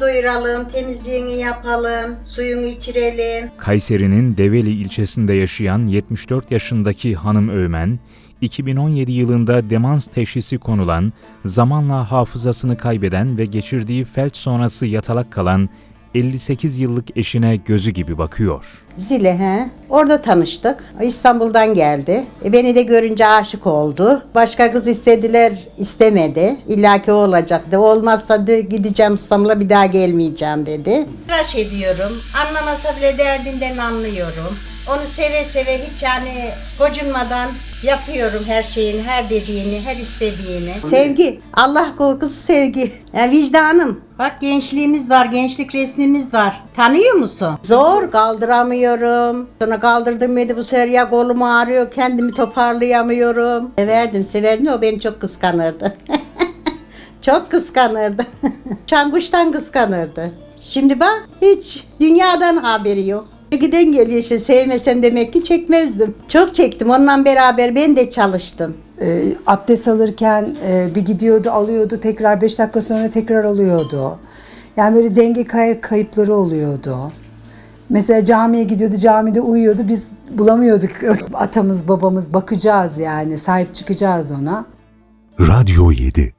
doyuralım, temizliğini yapalım, suyunu içirelim. Kayseri'nin Develi ilçesinde yaşayan 74 yaşındaki hanım Öğmen, 2017 yılında demans teşhisi konulan, zamanla hafızasını kaybeden ve geçirdiği felç sonrası yatalak kalan 58 yıllık eşine gözü gibi bakıyor. Zile he. Orada tanıştık. İstanbul'dan geldi. E, beni de görünce aşık oldu. Başka kız istediler, istemedi. İlla ki o olacaktı. Olmazsa de gideceğim İstanbul'a bir daha gelmeyeceğim dedi. Tıraş ediyorum. Anlamasa bile derdinden anlıyorum. Onu seve seve hiç yani gocunmadan yapıyorum her şeyin, her dediğini, her istediğini. Sevgi. Allah korkusu sevgi. Yani vicdanım. Bak gençliğimiz var, gençlik resmimiz var. Tanıyor musun? Zor kaldıramıyorum. Sonra kaldırdım beni bu sefer ya kolum ağrıyor, kendimi toparlayamıyorum. Severdim, severdim o beni çok kıskanırdı. çok kıskanırdı. Çanguştan kıskanırdı. Şimdi bak hiç dünyadan haberi yok. Giden geliyor işte sevmesem demek ki çekmezdim. Çok çektim onunla beraber ben de çalıştım. E, abdest alırken e, bir gidiyordu alıyordu tekrar 5 dakika sonra tekrar alıyordu. Yani böyle denge kay- kayıpları oluyordu. Mesela camiye gidiyordu camide uyuyordu biz bulamıyorduk atamız babamız bakacağız yani sahip çıkacağız ona. Radyo 7